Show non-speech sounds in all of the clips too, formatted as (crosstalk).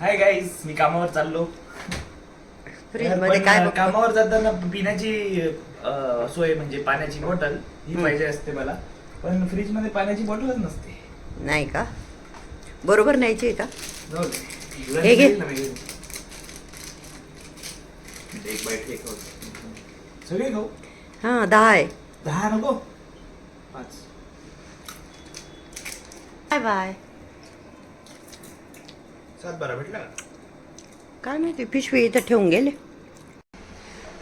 Hi guys मी कामावर चाललो fridge पण, मध्ये काय बघतो? कामावर जाताना पिण्याची अं, सोय म्हणजे पाण्याची बॉटल ही. पाहिजे असते मला पण फ्रीजमध्ये पाण्याची बॉटलच नसते नाही का बरोबर न्यायची आहे का जाऊ दे. हे घे. ना मी घेईल. एक बाईट एक खाऊ. सगळे खाऊ हा दहा आहे दहा नको पाच बाय बाय सात बारा भेटला का काय माहिती पिशवी इथं ठेवून गेले.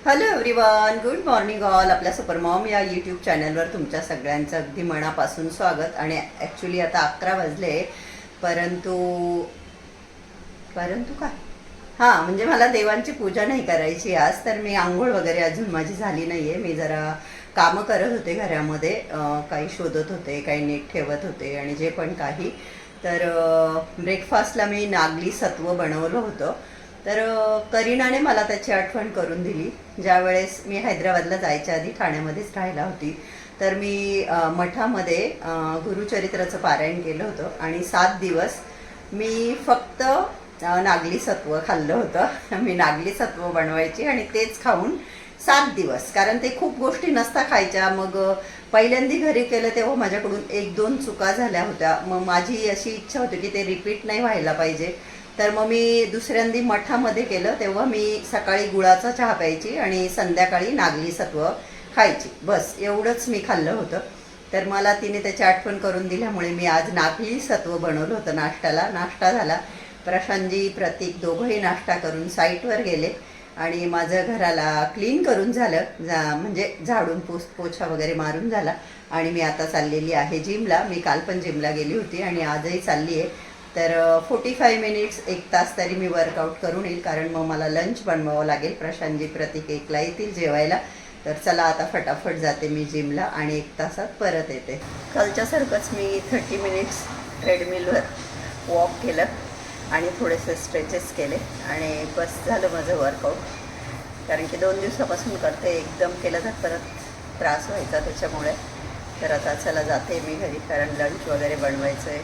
Hello everyone good morning all आपल्या सुपर मॉम या यूट्यूब चॅनलवर तुमच्या सगळ्यांचं अगदी मनापासून स्वागत. आणि ॲक्च्युली आता अकरा वाजले परंतु परंतु काय? हां म्हणजे मला देवांची पूजा नाही करायची आज तर मी आंघोळ वगैरे अजून माझी झाली नाही आहे मी जरा कामं करत होते घरामध्ये काही शोधत होते काही नीट ठेवत होते आणि जे पण काही तर ब्रेकफास्टला मी नागली सत्व बनवलं होतं. तर करीनाने मला त्याची आठवण करून दिली. ज्यावेळेस मी हैदराबादला जायच्या आधी ठाण्यामध्येच राहायला होती. तर मी मठामध्ये गुरुचरित्राचं पारायण केलं होतं. आणि सात दिवस मी फक्त नागली सत्व खाल्लं होतं. (laughs) मी नागली सत्व बनवायची आणि तेच खाऊन सात दिवस. कारण ते खूप गोष्टी नसता खायच्या. मग पहिल्यांदी घरी केलं तेव्हा माझ्याकडून एक दोन चुका झाल्या होत्या. मग माझी अशी इच्छा होती की ते रिपीट नाही व्हायला पाहिजे. तर मग मी दुसऱ्यांदी मठामध्ये केलं तेव्हा मी सकाळी गुळाचा चहा प्यायची आणि संध्याकाळी नागली सत्व खायची. बस एवढंच मी खाल्लं होतं. तर मला तिने त्याची आठवण करून दिल्यामुळे मी आज नागली सत्व बनवलं होतं नाश्त्याला. नाश्ता झाला. प्रशांतजी प्रतीक दोघंही नाश्ता करून साईटवर गेले. आणि माझं घराला क्लीन करून झालं. जा म्हणजे झाडून पोस पोछा वगैरे मारून झाला. आणि मी आता चाललेली आहे जिमला मी काल पण जिमला गेली होती आणि आजही चालली आहे तर फोर्टी फाय मिनिट्स एक तास तरी मी वर्कआउट करून येईल. कारण मग मला लंच बनवावं लागेल. प्रशांतजी प्रतीक एकला येतील जेवायला. तर चला आता फटाफट जाते मी जिमला आणि एक तासात परत येते. कालच्यासारखंच मी थर्टी मिनिट्स ट्रेडमिलवर वॉक केलं. आणि थोडेसे स्ट्रेचेस केले आणि बस झालं माझं वर्कआउट कारण की दोन दिवसापासून करते एकदम केलं तर परत त्रास व्हायचा त्याच्यामुळे. तर आता चला जाते मी घरी कारण लंच वगैरे बनवायचं आहे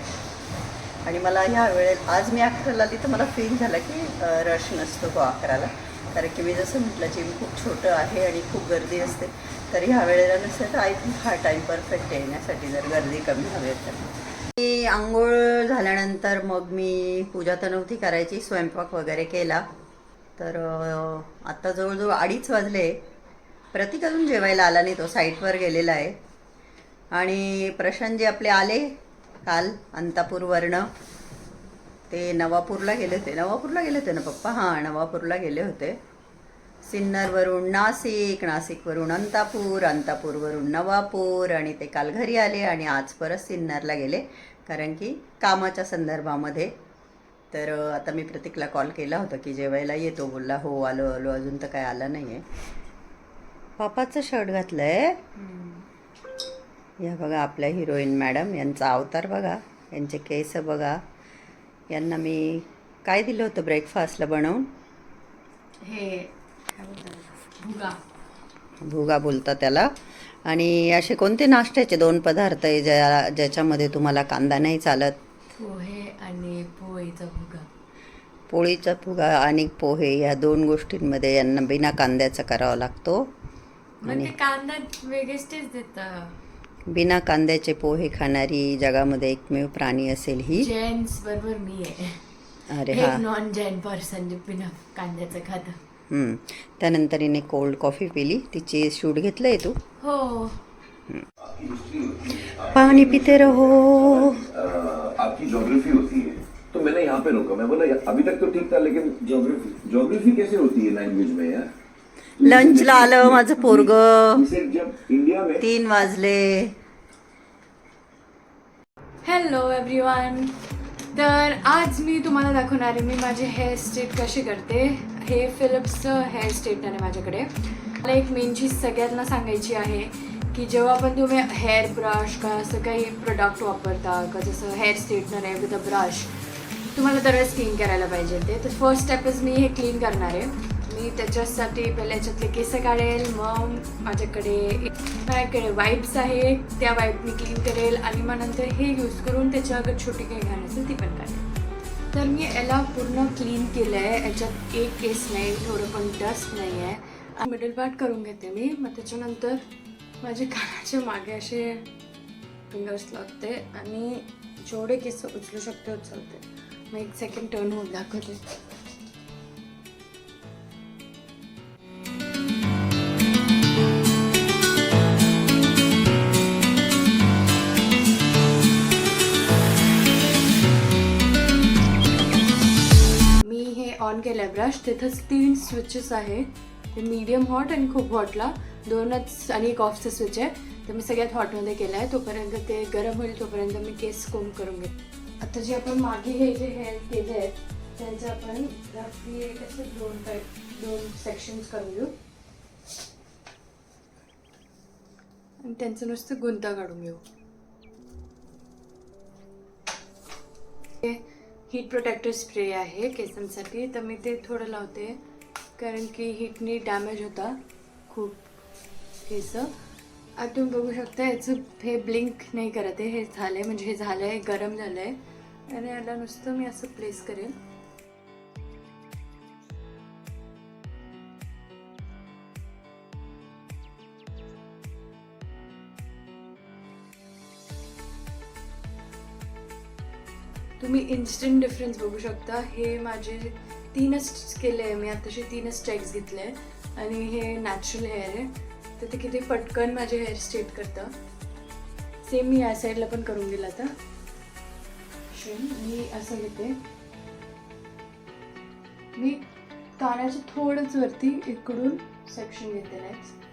आणि मला ह्या वेळेत आज मी अकराला आली तर मला फील झालं की रश नसतो तो अकराला. कारण की मी जसं म्हटलं जिम खूप छोटं आहे आणि खूप गर्दी असते. तर ह्या वेळेला नसेल तर आय थिंक हा टाईम परफेक्ट येण्यासाठी जर गर्दी कमी हवी तर. मी आंघोळ झाल्यानंतर मग मी पूजा तर नव्हती करायची स्वयंपाक वगैरे केला. तर आत्ता जवळजवळ अडीच वाजले. प्रतीक अजून जेवायला आला नाही तो साईटवर गेलेला आहे. आणि प्रशांतजी आपले आले काल अंतापूरवरनं ते नवापूरला गेले होते. नवापूरला गेले होते ना पप्पा? हां नवापूरला गेले होते. सिन्नरवरून नाशिक नाशिकवरून अंतापूर अंतापूरवरून नवापूर आणि ते काल घरी आले आणि आज परत सिन्नरला गेले. कारण की कामाच्या संदर्भामध्ये. तर आता मी प्रतीकला कॉल केला होता की जेवायला येतो बोलला हो आलो आलो अजून तर काय आला नाही आहे पापाचं शर्ट घातलं आहे या बघा आपल्या हिरोईन मॅडम यांचा अवतार बघा यांचे केस बघा. यांना मी काय दिलं होतं ब्रेकफास्टला बनवून? हे भुगा. भुगा बोलता त्याला. आणि असे कोणते नाश्त्याचे दोन पदार्थ आहे ज्या ज्याच्यामध्ये तुम्हाला कांदा नाही चालत? पोहे आणि पोळीचा भुगा. पोळीचा फुगा आणि पोहे या दोन गोष्टींमध्ये यांना बिना कांद्याचा करावा लागतो. मग ते कांदा वेगळेच देत. बिना कांद्याचे पोहे खाणारी जगामध्ये एकमेव प्राणी असेल ही? जेंट्स बरोबर मी आहे. अरे हे. नॉन जेन पर्सन बिना कांद्याचं खात. त्यानंतर हिने कोल्ड कॉफी पिली. तिची शूट घेतलंय तू. हो. पाणी पिते रहो. आपकी ज्योग्राफी होती है. तो मैंने यहाँ पे रोका. मैं बोला "या- अभी तक तो ठीक था लेकिन ज्योग्राफी ज्योग्राफी कैसे होती है लैंग्वेज में यार? लंचला आलं माझं पोरग. तीन वाजले. हॅलो एव्हरीवन तर आज मी तुम्हाला दाखवणार आहे मी माझी हेअर स्ट्रेट कशी करते. हे फिलिप्सचं हेअर स्ट्रेटनर आहे माझ्याकडे. मला एक मेन चीज सगळ्यांना सांगायची आहे की जेव्हा पण तुम्ही हेअर ब्रश का असं काही प्रोडक्ट वापरता का जसं हेअर स्ट्रेटनर आहे विथ अ ब्रश तुम्हाला दरवेळेस क्लीन करायला पाहिजे ते. तर फर्स्ट स्टेपच मी हे क्लीन करणार आहे. मी त्याच्यासाठी पहिले याच्यातले केस काढेल मग माझ्याकडे माझ्याकडे वाईप्स आहे त्या वाईप मी क्लीन करेल आणि मग नंतर हे यूज करून त्याच्या अगर छोटी काही घाण असेल ती पण काढेल. तर मी याला पूर्ण क्लीन केलं आहे याच्यात एक केस नाही थोडं पण डस्ट नाही आहे मिडल पार्ट करून घेते मी. मग त्याच्यानंतर माझे कानाच्या मागे असे फिंगर्स लागते आणि जेवढे केस उचलू शकते उचलते. मग एक सेकंड टर्न होऊन दाखवते. ऑन आहे ब्रश तिथंच तीन स्विचेस आहे. ते मीडियम हॉट आणि खूप हॉटला दोनच आणि एक ऑफचं स्विच आहे. तर मी सगळ्यात हॉटमध्ये केलं आहे. तोपर्यंत ते गरम होईल तोपर्यंत मी केस कोम करून घेते आता जे आपण मागे हे जे हेअर केले आहेत त्यांचं आपण रफली एक असे दोन टाईप दोन सेक्शन्स करून घेऊ आणि त्यांचं नुसतं गुंता काढून घेऊ. हीट प्रोटेक्टर स्प्रे आहे केसांसाठी. तर मी ते थोडं लावते कारण की हीटनी डॅमेज होता खूप केस. आता तुम्ही बघू शकता याचं हे ब्लिंक नाही करत आहे हे झालं आहे म्हणजे हे झालं आहे गरम झालं आहे आणि याला नुसतं मी असं प्लेस करेन. तुम्ही इन्स्टंट डिफरन्स बघू शकता. हे माझे तीनच केले आहे. मी आताशी तीनच स्टेक्स घेतले आहे आणि हे नॅचरल हेअर आहे. तर ते किती पटकन माझे हेअर स्ट्रेट करतं. सेम मी या साईडला पण करून गेलं आता. शिन मी असं घेते. मी कानाच्या थोडंच वरती इकडून सेक्शन घेते नेक्स्ट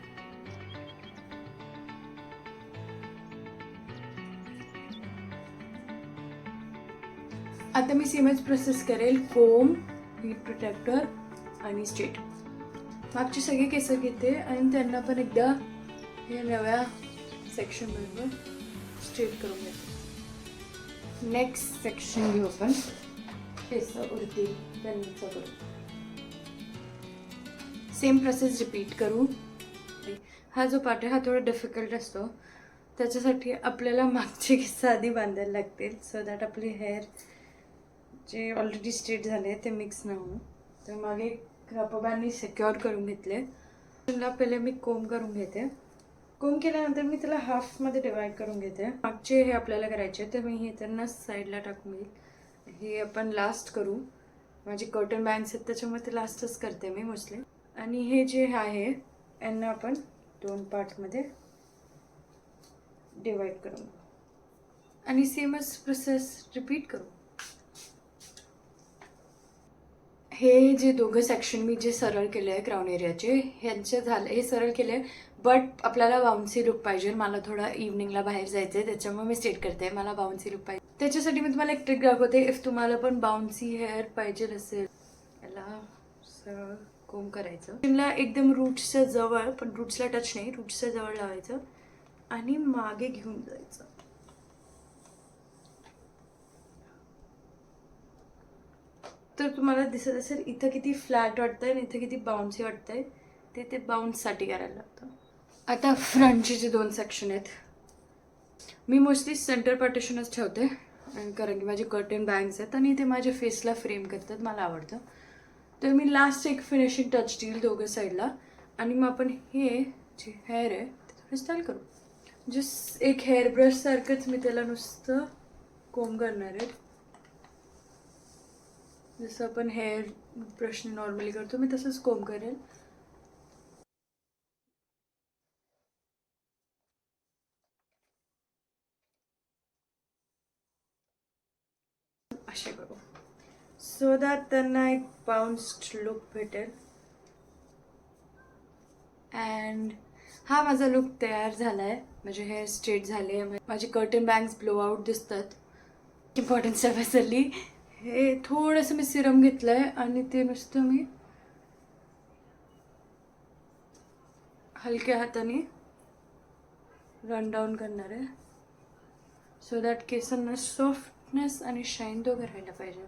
आता मी सेमच प्रोसेस करेल कोम हीट प्रोटेक्टर आणि स्ट्रेट मागची सगळी केस घेते आणि त्यांना पण एकदा हे नव्या सेक्शनबरोबर स्ट्रेट करून घेते नेक्स्ट सेक्शन घेऊ आपण. केस उरती त्यांचं करू सेम प्रोसेस रिपीट करू. हा जो पार्ट आहे हा थोडा डिफिकल्ट असतो. त्याच्यासाठी आपल्याला मागचे केस आधी बांधायला लागतील. सो दॅट आपली हेअर जे ऑलरेडी स्ट्रेट झाले ते मिक्स न होऊन तर मागे रपबांनी सिक्युअर करून घेतले. तुला पहिले मी कोम करून घेते. कोम केल्यानंतर मी त्याला हाफमध्ये डिवाईड करून घेते. मागचे हे आपल्याला करायचे तर मी हे त्यांना साईडला टाकून घेईल. हे आपण लास्ट करू. माझे कॉटन बँड्स आहेत त्याच्यामुळे ते लास्टच करते मी मोस्टली आणि हे जे आहे यांना आपण दोन पार्टमध्ये डिवाईड करून. आणि सेमच प्रोसेस रिपीट करू. हे जे दोघं सेक्शन मी जे सरळ केले आहे क्राऊन एरियाचे ह्यांचे झाले हे सरळ केले बट आपल्याला बाउन्सी लुक पाहिजे. मला थोडा इव्हनिंगला बाहेर जायचं आहे त्याच्यामुळे मी स्टेट करते मला बाउन्सी लुक पाहिजे. त्याच्यासाठी मी तुम्हाला एक ट्रिक दाखवते. इफ तुम्हाला पण बाउन्सी हेअर पाहिजे असेल याला सरळ कोम करायचं. शिमला एकदम रूट्सच्या जवळ पण रूट्सला टच नाही रूट्सच्या जवळ लावायचं आणि मागे घेऊन जायचं. तर तुम्हाला दिसत असेल इथं किती फ्लॅट वाटतंय आणि इथं किती बाउन्सी आहे ते ते बाउन्ससाठी करायला लागतं. आता फ्रंटचे जे दोन सेक्शन आहेत. मी मोस्टली सेंटर पार्टिशनच ठेवते कारण की माझे कर्टन बँग्स आहेत आणि ते माझ्या फेसला फ्रेम करतात मला आवडतं. तर मी लास्ट एक फिनिशिंग टच देईल दोघं साईडला आणि मग आपण हे जे हेअर आहे ते थोडं स्टाईल करू. जस्ट एक हेअर ब्रशसारखंच मी त्याला नुसतं कोंब करणार आहे. जसं आपण हेअर ब्रशने नॉर्मली करतो मी तसंच कोंब करेल. असे करू सो दॅट त्यांना एक बाउन्स्ड लुक भेटेल. अँड हा माझा लुक तयार झाला आहे माझे हेअर स्ट्रेट झाले. माझे कर्टन बँग्स ब्लो आउट दिसतात. इम्पॉर्टंट स्टेप असेल हे थोडंसं मी सिरम घेतलं आहे आणि ते नुसतं मी हलक्या हाताने रन डाऊन करणार आहे. सो दॅट केसांना सॉफ्टनेस आणि शाईन दोघं राहायला पाहिजे.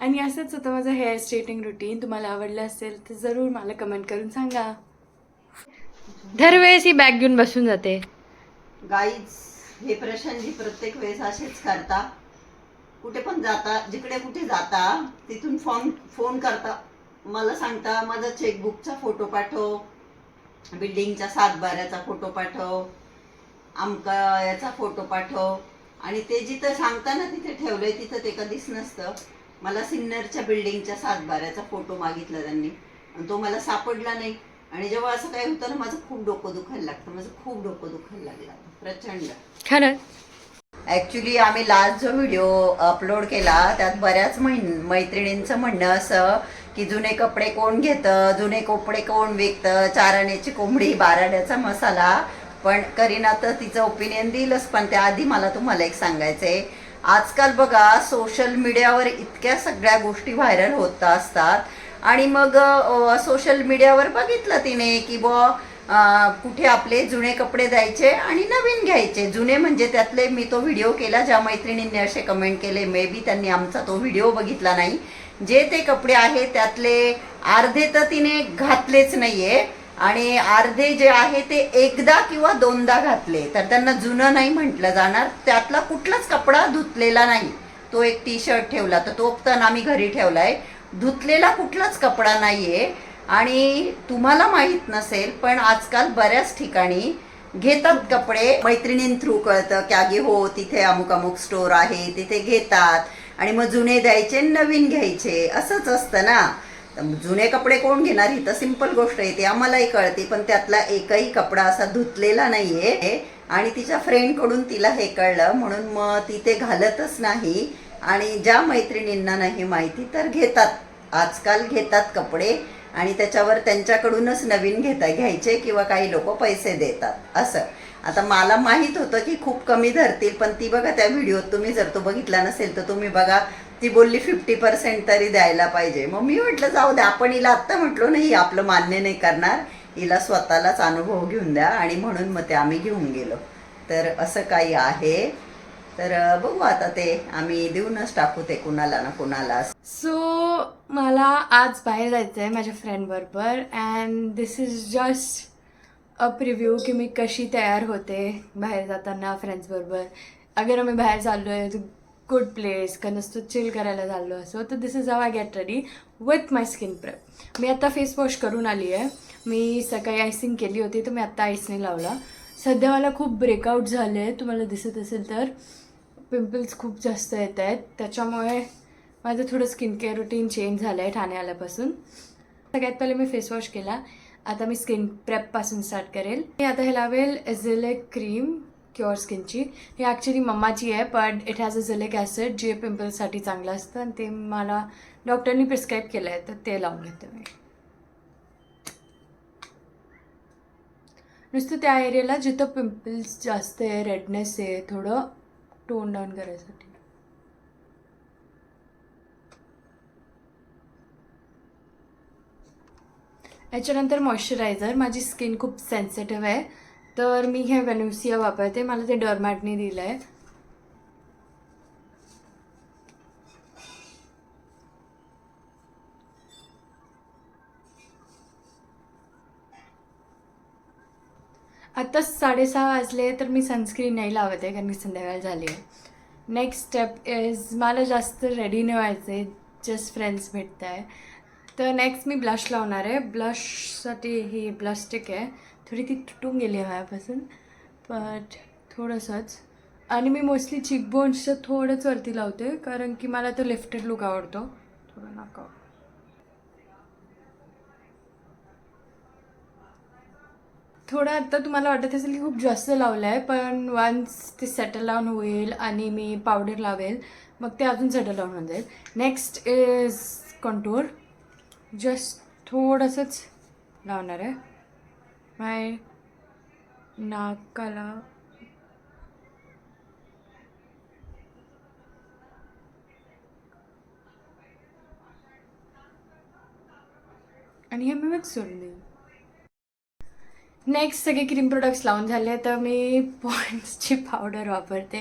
आणि असंच होतं माझं हेअर स्ट्रेटिंग रुटीन तुम्हाला आवडलं असेल तर जरूर मला कमेंट करून सांगा. दरवेळेस ही बॅग घेऊन बसून जाते. गाईज हे प्रशांतजी प्रत्येक वेळेस असेच करता. कुठे पण जाता जिकडे कुठे जाता तिथून फोन फोन करता. मला सांगता माझा चेकबुकचा फोटो पाठव बिल्डिंगच्या सातबाऱ्याचा फोटो पाठव आमका याचा फोटो पाठव. आणि ते जिथं सांगता ना तिथे ठेवलंय तिथं ते कधीच नसतं. मला सिन्नरच्या बिल्डिंगच्या सातबाऱ्याचा फोटो मागितला त्यांनी. आणि तो मला सापडला नाही. आणि जेव्हा असं काही होतं ना माझं खूप डोकं दुखायला लागतं. माझं खूप डोकं दुखायला लागलं प्रचंड. खरं. ॲक्च्युली आम्ही लास्ट जो व्हिडिओ अपलोड केला त्यात बऱ्याच महिन मैत्रिणींचं म्हणणं असं की जुने कपडे कोण घेतं जुने कपडे कोण विकतं चाराण्याची कोंबडी बाराड्याचा मसाला. पण करीना तर तिचं ओपिनियन दिलंच पण त्याआधी मला तुम्हाला एक सांगायचं आहे आजकाल बघा सोशल मीडियावर इतक्या सगळ्या गोष्टी व्हायरल होत असतात. आणि मग सोशल मीडियावर बघितलं तिने की बुवा कुठे आपले जुने कपडे द्यायचे आणि नवीन घ्यायचे. जुने म्हणजे त्यातले मी तो व्हिडिओ केला ज्या मैत्रिणींनी असे कमेंट केले मे बी त्यांनी आमचा तो व्हिडिओ बघितला नाही. जे ते कपडे आहे त्यातले अर्धे तर तिने घातलेच नाहीये आणि अर्धे जे आहे ते एकदा किंवा दोनदा घातले. तर त्यांना जुनं नाही म्हटलं जाणार त्यातला कुठलाच कपडा धुतलेला नाही. तो एक टी शर्ट ठेवला तर तो पण आम्ही घरी ठेवलाय. धुतलेला कुठलाच कपडा नाहीये आणि तुम्हाला माहीत नसेल पण आजकाल बऱ्याच ठिकाणी घेतात कपडे. मैत्रिणीं थ्रू कळतं की अगे हो तिथे अमुक अमुक स्टोर आहे तिथे घेतात. आणि मग जुने द्यायचे नवीन घ्यायचे. असंच असतं ना. तर जुने कपडे कोण घेणार? ही तर सिंपल गोष्ट आहे. ती आम्हालाही कळते पण त्यातला एकही कपडा असा धुतलेला नाहीये. आणि तिच्या फ्रेंडकडून तिला हे कळलं. म्हणून मग ती ते घालतच नाही. आणि ज्या मैत्रिणींना नाही माहिती तर घेतात. आजकाल घेतात कपडे आणि त्याच्यावर त्यांच्याकडूनच नवीन घेता घ्यायचे किंवा काही लोक पैसे देतात. असं. आता मला माहीत होतं की खूप कमी धरतील पण ती बघा त्या व्हिडिओत तुम्ही जर तो बघितला नसेल तर तुम्ही बघा ती बोलली फिफ्टी पर्सेंट तरी द्यायला पाहिजे. मग मी म्हटलं जाऊ द्या आपण हिला आत्ता म्हटलो नाही आपलं मान्य नाही करणार. हिला स्वतःलाच अनुभव घेऊन द्या आणि म्हणून मग ते आम्ही घेऊन गेलो. तर असं काही आहे. तर बघू आता ते आम्ही देऊनच टाकू ते कुणाला ना कुणाला सो मला आज बाहेर जायचं आहे माझ्या फ्रेंडबरोबर and this is just a preview की मी कशी तयार होते बाहेर जाताना फ्रेंड्सबरोबर अगर आम्ही बाहेर चाललो आहे गुड प्लेस का नसतो चिल करायला चाललो असो तर this is how I get ready with my skin prep मी आता फेस वॉश करून आली आहे मी सकाळी आयसिंग केली होती तर मी आत्ता आईसने लावला. सध्या मला खूप ब्रेकआउट झाले तुम्हाला दिसत असेल तर. पिंपल्स खूप जास्त येत आहेत त्याच्यामुळे माझं थोडं स्किन केअर रुटीन चेंज झालं आहे ठाणे आल्यापासून. सगळ्यात पहिले मी फेस वॉश केला. आता मी स्किन प्रेपपासून स्टार्ट करेल. मी आता हे लावेल एझिलेक क्रीम क्युअर स्किनची ही ॲक्च्युली मम्माची आहे पण इट हॅज एझिलेक ॲसिड जे पिंपल्ससाठी चांगलं असतं आणि ते मला डॉक्टरनी प्रिस्क्राईब केलं आहे तर ते लावून घेते मी. नुसतं त्या एरियाला जिथं पिंपल्स जास्त आहे रेडनेस आहे थोडं टोन डाऊन करायसाठी. याच्यानंतर मॉइश्चरायझर. माझी स्किन खूप सेन्सिटिव्ह आहे. तर मी हे वेन्युसिया वापरते. मला ते डरमॅटने दिलं आहे आत्ताच साडेसहा वाजले तर मी सनस्क्रीन नाही लावत आहे कारण की संध्याकाळ झाली आहे. नेक्स्ट स्टेप इज मला जास्त रेडी नाही व्हायचं आहे जस्ट फ्रेंड्स भेटत आहे. तर नेक्स्ट मी ब्लश लावणार आहे. ब्लशसाठी ही ब्लस्टिक आहे. थोडी ती तुटून गेली आहे माझ्यापासून बट थोडंसंच. आणि मी मोस्टली चिकबोन्सचं थोडंच वरती लावते कारण की मला तो लिफ्टेड लुक आवडतो. थोडं नका थोडं आत्ता तुम्हाला वाटत असेल की खूप जास्त लावलं आहे पण वन्स ते सेटल डाऊन होईल आणि मी पावडर लावेल मग ते अजून सेटल डाऊन होऊन जाईल. नेक्स्ट इज कंटूर जस्ट थोडंसंच लावणार आहे. माय नाकाला. आणि हे मी मिक्स सोडून देईन नेक्स्ट सगळे क्रीम प्रोडक्ट्स लावून झाले तर मी पॉन्ड्सची पावडर वापरते.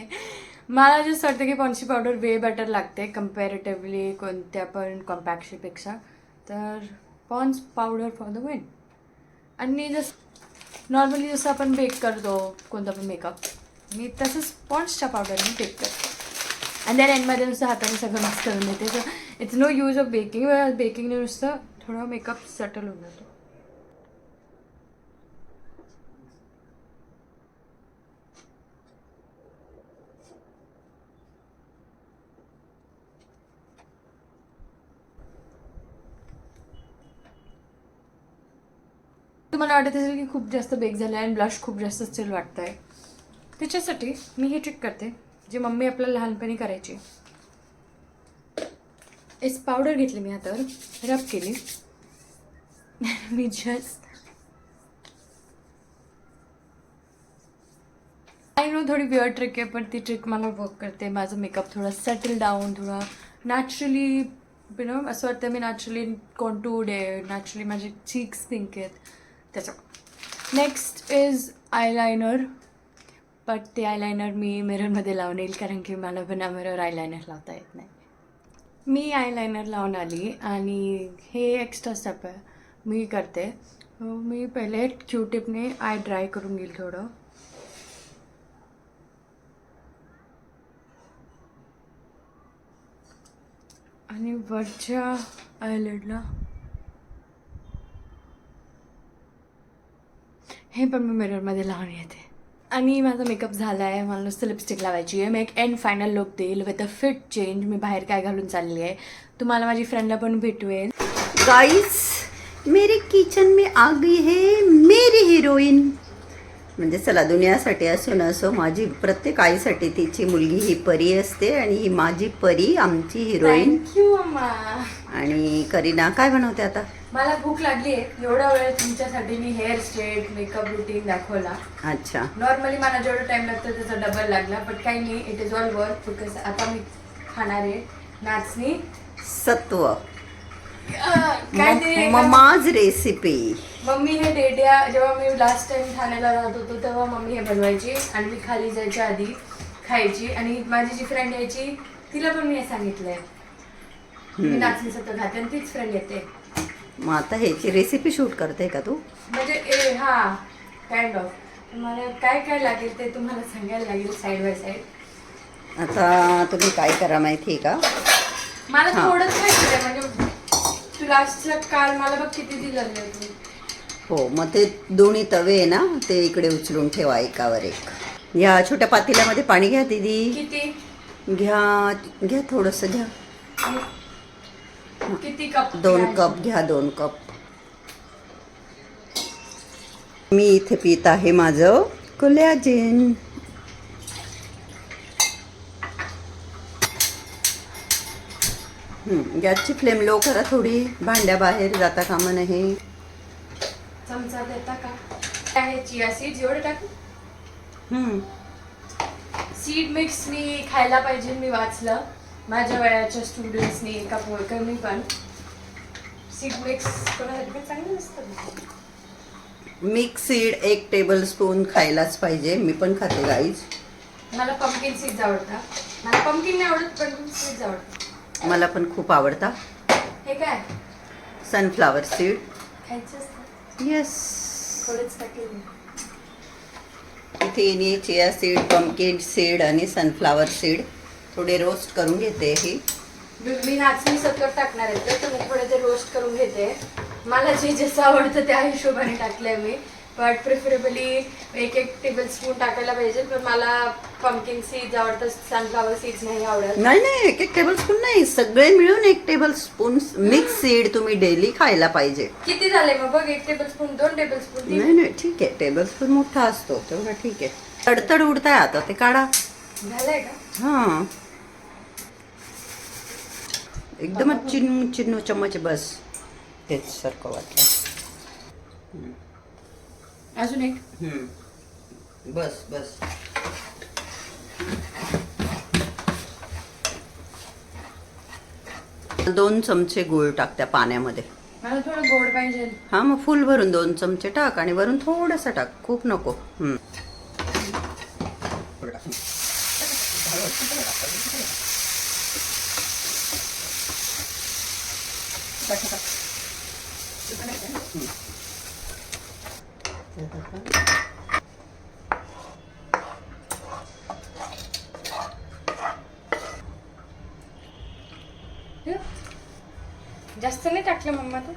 मला जस्ट वाटतं की पॉन्सची पावडर वे बेटर लागते कम्पॅरेटिव्हली कोणत्या पण कॉम्पॅक्शीपेक्षा तर Pond's powder for the win आणि जसं नॉर्मली जसं आपण बेक करतो कोणता पण मेकअप मी तसंच पॉन्सच्या पावडरने बेक करते. आणि त्या एंडमध्ये नुसतं हाताने सगळं मिक्स करून देते so it's no use of baking बेकिंगने नुसतं थोडं मेकअप सटल होऊन जातो. तुम्हाला वाटत असेल की खूप जास्त बेक झालं आहे आणि ब्लश खूप जास्त स्टील वाटतं आहे त्याच्यासाठी मी हे ट्रिक करते जी मम्मी आपल्याला लहानपणी करायची. एस पावडर घेतली मी हातावर रब केली. (laughs) मी जस्ट आय नो थोडी बिअर ट्रिक आहे पण ती ट्रिक मला वर्क करते. माझं मेकअप थोडा सेटल डाऊन थोडा नॅचरली यु नो असं वाटतं मी नॅचरली कॉन्टूर्ड आहे नॅचरली माझे चीक्स पिंक आहेत. त्याचं नेक्स्ट इज आयलायनर बट ते आयलायनर मी मिररमध्ये लावून येईल कारण की मला बिना मिरर आयलायनर लावता येत नाही. मी आयलायनर लावून आली आणि हे एक्स्ट्रा स्टेप आहे. मी करते. मी पहिले क्यूटिपने आय ड्राय करून घेईल थोडं. आणि वरच्या आयलेडला हे पण मी मिररमध्ये लावून येते. आणि माझा मेकअप झाला आहे मला नुसतं लिपस्टिक लावायची आहे. मी एक एंड फायनल लुक देईल विथ अ फिट चेंज मी बाहेर काय घालून चालली आहे तुम्हाला माझी फ्रेंडला पण भेटवेल गाइस मेरे किचन में आ गई है मेरी हिरोईन म्हणजे चला दुनियासाठी असो नसो माझी प्रत्येक आईसाठी तिची मुलगी ही परी असते आणि ही माझी परी आमची हिरोईन आणि करीना काय बनवते आता? मला भूक लागली आहे एवढा वेळ तुमच्यासाठी मी हेअर स्ट्रेट मेकअप रुटीन दाखवला. अच्छा. नॉर्मली मला जेवढा टाइम लागतो त्याचा डबल लागला बट काही नाही it is all work because आता मी खाणार आहे नाचणी. सत्व. ममाज रेसिपी मम्मी हे डेड्या जेव्हा मी लास्ट टाइम ठाण्याला राहत होतो तेव्हा मम्मी हे बनवायची आणि मी खाली जायच्या आधी खायची. आणि माझी जी फ्रेंड यायची तिला पण मी हे सांगितलंय. मी नाचणी सत्व खाते आणि तीच फ्रेंड येते. मग आता ह्याची रेसिपी शूट करते का तू? म्हणजे ए हा काइंड ऑफ मला काय काय लागेल ते तुम्हाला सांगायला लागेल साईड बाय साईड आता तुम्ही काय करा माहिती आहे का? मला. थोडंच माहिती आहे म्हणजे तू लास्टच्या काल मला बघ किती दिलं तू हो मग ते दोन्ही तवे आहे ना ते इकडे उचलून ठेवा एकावर एक. या छोट्या पातेल्यामध्ये पाणी घ्या दीदी. किती? घ्या घ्या थोडंसं घ्या. किती कप दोन कप घ्या दोन कप. मी इथे पित आहे माझं कोलॅजिन गॅसची फ्लेम लो करा थोडी. भांड्याबाहेर जाता कामा नाही. चमचा देता का? आहे? चिया सीड्स एवढे टाकू? हं. सीड मिक्स मी खायला पाहिजे मी वाचलं. माझ्या वयाच्या स्टुडंट्सनी एका पोळकरनी पण. सीड मिक्स चांगलं नसतं मिक्स सीड एक टेबल स्पून खायलाच पाहिजे. मी पण खाते गाईज मला पंपकिन सीड्स आवडतात. मला पंपकिन नाही आवडत पण सीड्स आवडतात. मला पण खूप आवडता हे काय? सनफ्लावर सीड खायचं असतं येस थोडेच टाकेल. इथे मी चिया सीड पंपकिन सीड आणि सनफ्लावर सीड थोडे रोस्ट करून घेते ही. मी मी नाचणी सकट टाकणार आहे तर मी थोडे ते रोस्ट करून घेते. मला जे जसं आवडतं त्या हिशोबाने टाकलंय मी. बट प्रिफरेबली एक एक टेबल स्पून टाकायला पाहिजे पण मला पंपकिन सीड्स आवडतं सनफ्लावर सीड्स नाही आवडत. नाही नाही एक एक टेबल स्पून नाही सगळे मिळून एक टेबल स्पून मिक्स सीड तुम्ही डेली खायला पाहिजे. किती झाले मग? बघ एक टेबल स्पून दोन टेबल स्पून नाही नाही ठीक आहे टेबल स्पून मोठा असतो तेवढा ठीक आहे. तडतड उडताय आता ते काढा. झालंय का? हां. एकदमच चिन्नू चिन्नू चम्मच बस. तेच सारखं वाटलं. अजून एक? हम्म. बस बस. दोन चमचे गूळ टाक त्या पाण्यामध्ये. मला थोडं गोड पाहिजे. हा मग फुल भरून दोन चमचे टाक आणि वरून थोडंसं टाक. खूप नको हम्म. जास्त नाही टाकलं मम्मा तू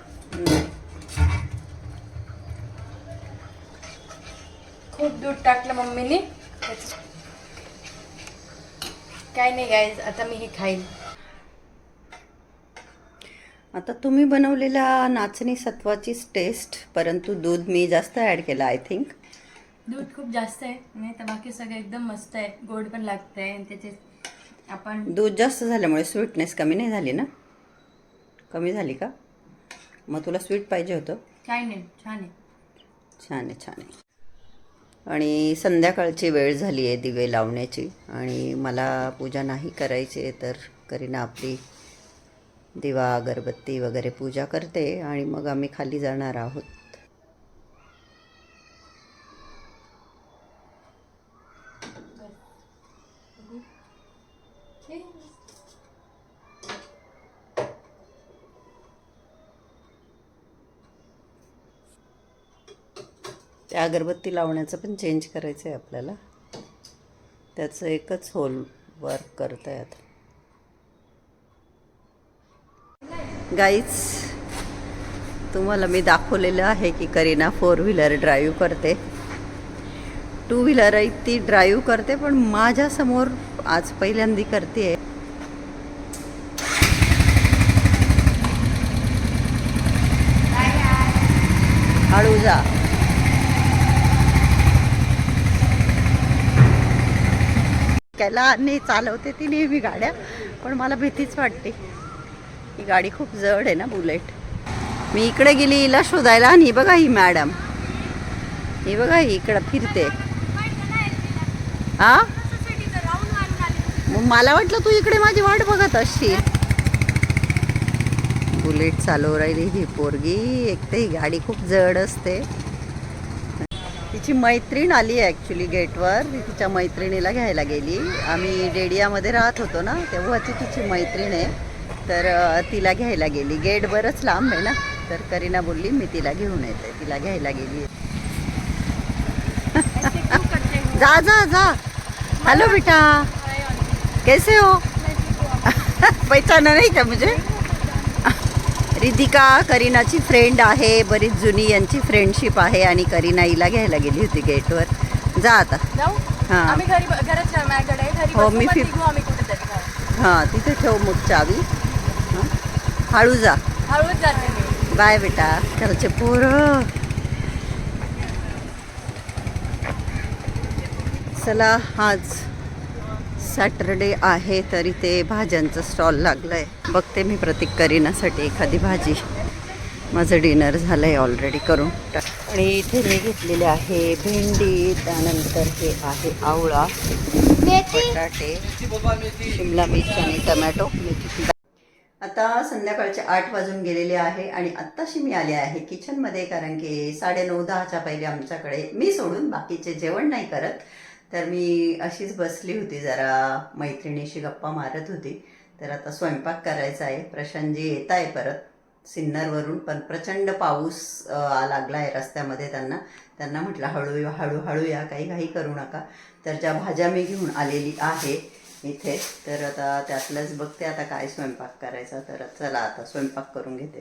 खूप दूध टाकलं मम्मीने. काय नाही गाईज आता मी हे खाईन. आता तुम्ही बनवलेल्या नाचणी सत्वाचीच टेस्ट परंतु दूध मी जास्त ॲड केलं आय थिंक दूध खूप जास्त आहे. नाही तर बाकी सगळं एकदम मस्त आहे. गोड पण लागतंय आणि त्याचे आपण दूध जास्त झाल्यामुळे स्वीटनेस कमी नाही झाली ना? कमी झाली का? मग तुला स्वीट पाहिजे होतं. काय नाही छान आहे. छान आहे छान आहे. आणि संध्याकाळची वेळ झाली आहे दिवे लावण्याची आणि मला पूजा नाही करायची आहे तर करीना आपली दिवा अगरबत्ती वगैरे पूजा करते आणि मग आम्ही खाली जाणार आहोत. त्या अगरबत्ती लावण्याचं पण चेंज करायचं आहे आपल्याला. त्याचं एकच होल वर्क करत आहे आता. गाईज तुम्हाला मी दाखवलेलं आहे की करीना फोर व्हीलर ड्राईव्ह करते. टू व्हीलर आहे ती ड्राईव्ह करते पण माझ्यासमोर आज पहिल्यांदी करते हळू जा त्याला नाही चालवते ती नेहमी गाड्या पण मला भीतीच वाटते. ही गाडी खूप जड आहे ना बुलेट. मी इकडे गेली हिला शोधायला आणि ही बघा ही मॅडम. ही बघा ही इकडं फिरते. हा? मग मला वाटलं तू इकडे माझी वाट बघत असशील. बुलेट चालव राहिली ही पोरगी. एक तर ही गाडी खूप जड असते. तिची मैत्रीण आली आहे ॲक्च्युली गेटवर. तिच्या मैत्रिणीला घ्यायला गेली. आम्ही डेडियामध्ये राहत होतो ना तेव्हाची तिची मैत्रीण आहे. तर तिला घ्यायला गेली. गेट बरंच लांब आहे ना. तर करीना बोलली मी तिला घेऊन येते. तिला घ्यायला गेली (laughs) जा जा जा. हॅलो बेटा. कैसे हो? (laughs) पहचाना नाही का मुझे? रिधिका करीनाची फ्रेंड आहे बरीच जुनी यांची फ्रेंडशिप आहे आणि करीना हिला घ्यायला गेली होती गेटवर जा आता. जाऊ? हां. आम्ही घरी घरच आहे माझ्याकडे. घरी हो, बसू, मी मग फिर- निघू आम्ही कुठेतरी. हो. हां तिथे ठेव मग चावी. हं? हळू जा. हळूच जाते मी. बाय बेटा. घरचे पोरं. चला आज सॅटरडे आहे तरी ते भाज्यांचं स्टॉल लागलं आहे बघते मी प्रतीक करीनासाठी एखादी भाजी. माझं डिनर झालं आहे ऑलरेडी करून. आणि इथे मी घेतलेले आहे भेंडी त्यानंतर हे आहे आवळा बटाटे शिमला मिर्च आणि टमॅटो. मेथी आता संध्याकाळचे आठ वाजून गेलेले आहे आणि आत्ताशी मी आले आहे किचनमध्ये कारण की साडेनऊ दहाच्या पहिले आमच्याकडे मी सोडून बाकीचे जेवण नाही करत. तर मी अशीच बसली होती जरा मैत्रिणीशी गप्पा मारत होती. तर आता स्वयंपाक करायचा आहे. प्रशांतजी येत आहे परत सिन्नरवरून. पण प्रचंड पाऊस लागला आहे रस्त्यामध्ये त्यांना. त्यांना म्हटलं हळू हळूहळू या. काही काही करू नका. तर ज्या भाज्या मी घेऊन आलेली आहे इथे तर आता त्यातलंच बघते आता काय स्वयंपाक करायचा. तर चला आता स्वयंपाक करून घेते.